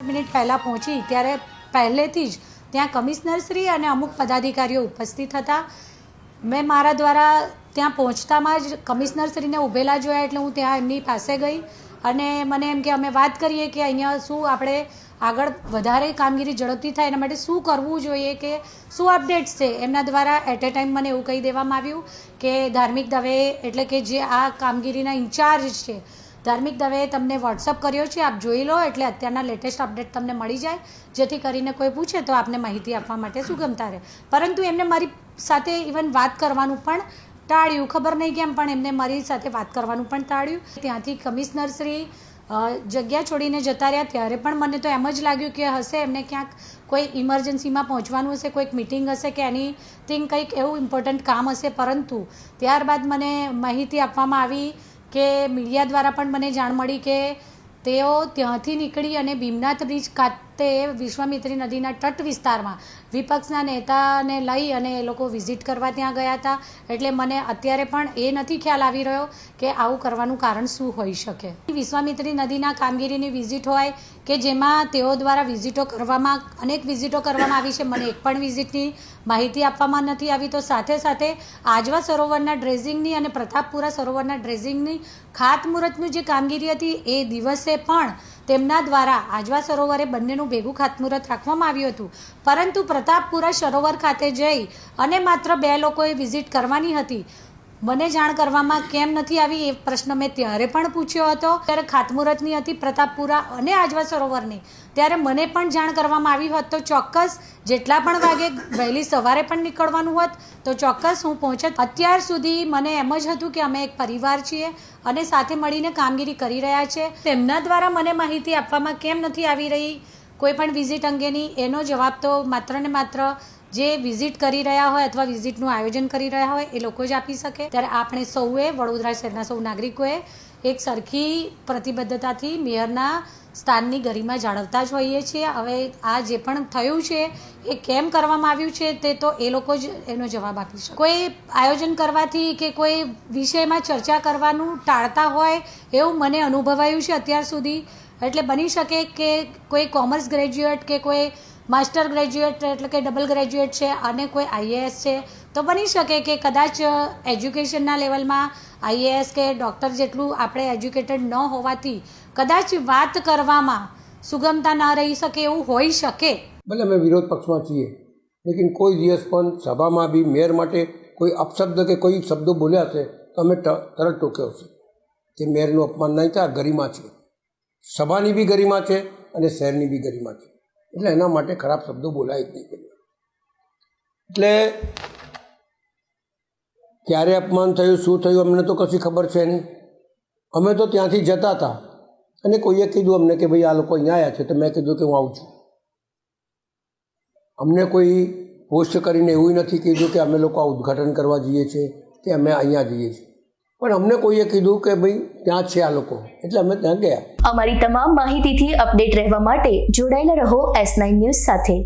Minute પહેલાં પહોંચી, ત્યારે પહેલેથી જ ત્યાં કમિશનરશ્રી અને અમુક પદાધિકારીઓ ઉપસ્થિત હતા. મેં મારા દ્વારા ત્યાં પહોંચતામાં જ કમિશનરશ્રીને ઊભેલા જોયા એટલે હું ત્યાં એમની પાસે ગઈ અને મને એમ કે અમે વાત કરીએ કે અહીંયા શું આપણે આગળ વધારે કામગીરી ઝડપથી થાય, એના માટે શું કરવું જોઈએ કે શું અપડેટ્સ છે? એમના દ્વારા એટ એ ટાઈમ મને એવું કહી દેવામાં આવ્યું કે ધાર્મિક દવે એટલે કે જે આ કામગીરીના ઇન્ચાર્જ છે ધાર્મિક દવેએ તમને વોટ્સઅપ કર્યો છે, આપ જોઈ લો, એટલે અત્યારના લેટેસ્ટ અપડેટ તમને મળી જાય. જેથી કરીને કોઈ પૂછે તો આપને માહિતી આપવા માટે સુગમતા રહે. પરંતુ એમને મારી સાથે ઇવન વાત કરવાનું પણ ટાળ્યું. ખબર નહીં કેમ, પણ એમને મારી સાથે વાત કરવાનું પણ ટાળ્યું. ત્યાંથી કમિશનર શ્રી જગ્યા છોડીને જતા રહ્યા. ત્યારે પણ મને તો એમ જ લાગ્યું કે હશે, એમને ક્યાંક કોઈ ઇમરજન્સીમાં પહોંચવાનું હશે, કોઈક મિટિંગ હશે કે એની થિંગ કંઈક એવું ઇમ્પોર્ટન્ટ કામ હશે. પરંતુ ત્યારબાદ મને માહિતી આપવામાં આવી કે મીડિયા દ્વારા પણ મને જાણ મળી કે તેઓ ત્યાંથી નીકળી અને ભીમનાથ બ્રિજ ખાતે વિશ્વામિત્રી નદીના તટ વિસ્તારમાં વિપક્ષના નેતાને લઈ અને એ લોકો વિઝિટ કરવા ત્યાં ગયા હતા. એટલે મને અત્યારે પણ એ નથી ખ્યાલ આવી રહ્યો કે આવું કરવાનું કારણ શું હોઈ શકે. વિશ્વામિત્રી નદીના કામગીરીની વિઝિટ હોય કે જેમાં તેઓ દ્વારા વિઝિટો કરવામાં, અનેક વિઝિટો કરવામાં આવી છે. મને એક પણ વિઝિટની માહિતી આપવામાં નથી આવી. તો સાથે સાથે આજવા સરોવરના ડ્રેઝિંગની અને પ્રતાપપુરા સરોવરના ડ્રેઝિંગની ખાતમુહૂર્તનું જે કામગીરી હતી, એ દિવસે પણ તેમના દ્વારા આજવા સરોવરે બંનેનું ભેગું ખાતમુહૂર્ત રાખવામાં આવ્યું હતું. પરંતુ પ્રતાપપુરા સરોવર ખાતે જઈ અને માત્ર બે લોકોએ વિઝિટ કરવાની હતી. મને જાણ કરવામાં કેમ નથી આવી એ પ્રશ્ન મેં ત્યારે પણ પૂછ્યો હતો. ત્યારે ખાતમુહૂર્તની હતી પ્રતાપપુરા અને આજવા સરોવરની. ત્યારે મને પણ જાણ કરવામાં આવી હોત તો ચોક્કસ જેટલા પણ વાગે વહેલી સવારે પણ નીકળવાનું હોત તો ચોક્કસ હું પહોંચત. અત્યાર સુધી મને એમ જ હતું કે અમે એક પરિવાર છીએ અને સાથે મળીને કામગીરી કરી રહ્યા છે. તેમના દ્વારા મને માહિતી આપવામાં કેમ નથી આવી રહી? કોઈ પણ વિઝિટ અંગેની, એનો જવાબ તો માત્ર ને માત્ર જે વિઝિટ કરી રહ્યા હોય અથવા વિઝિટનું આયોજન કરી રહ્યા હોય, એ લોકો જ આપી શકે. ત્યારે આપણે સૌએ, વડોદરા શહેરના સૌ નાગરિકોએ એક સરખી પ્રતિબદ્ધતાથી મેયરના સ્થાનની ગરિમા જાળવતા જ હોઈએ છીએ. હવે આ જે પણ થયું છે, એ કેમ કરવામાં આવ્યું છે, તે તો એ લોકો જ એનો જવાબ આપી શકે. કોઈ આયોજન કરવાથી કે કોઈ વિષયમાં ચર્ચા કરવાનું ટાળતા હોય એવું મને અનુભવાયું છે અત્યાર સુધી. એટલે બની શકે કે કોઈ કોમર્સ ગ્રેજ્યુએટ કે કોઈ માસ્ટર ગ્રેજ્યુએટ એટલે કે ડબલ ગ્રેજ્યુએટ છે અને કોઈ આઈએએસ છે, તો બની શકે કે કદાચ એજ્યુકેશનના લેવલમાં આઈએએસ કે ડૉક્ટર જેટલું આપણે એજ્યુકેટેડ ન હોવાથી કદાચ વાત કરવામાં સુગમતા ન રહી શકે એવું હોઈ શકે. ભલે અમે વિરોધ પક્ષમાં છીએ, લેકિન કોઈ દિવસ પણ સભામાં બી મેયર માટે કોઈ અપશબ્દ કે કોઈ શબ્દો બોલ્યા છે, તો અમે તરત ટોક્યો છે. તે મેયરનું અપમાન નહીં થાય ગરિમા છે. સભાની બી ગરિમા છે અને શહેરની બી ગરિમા છે. એટલે એના માટે ખરાબ શબ્દો બોલાય જ નહીં એટલે ક્યારે અપમાન થયું, શું થયું, અમને તો કશી ખબર છે નહીં. અમે તો ત્યાંથી જતા હતા અને કોઈએ કીધું અમને કે ભાઈ આ લોકો અહીંયા આવ્યા છે તો મેં કીધું કે હું આવું છું. અમને કોઈ પોસ્ટ કરીને એવું નથી કીધું કે અમે લોકો આ ઉદ્ઘાટન કરવા જઈએ છીએ કે અમે અહીંયા જઈએ છીએ. પણ અમને કોઈએ કીધું કે ભાઈ ત્યાં છે આ લોકો. એટલે અમે ત્યાં ગયા. અમારી તમામ માહિતીથી અપડેટ રહેવા માટે જોડાયેલા રહો એસ નાઇન ન્યૂઝ સાથે.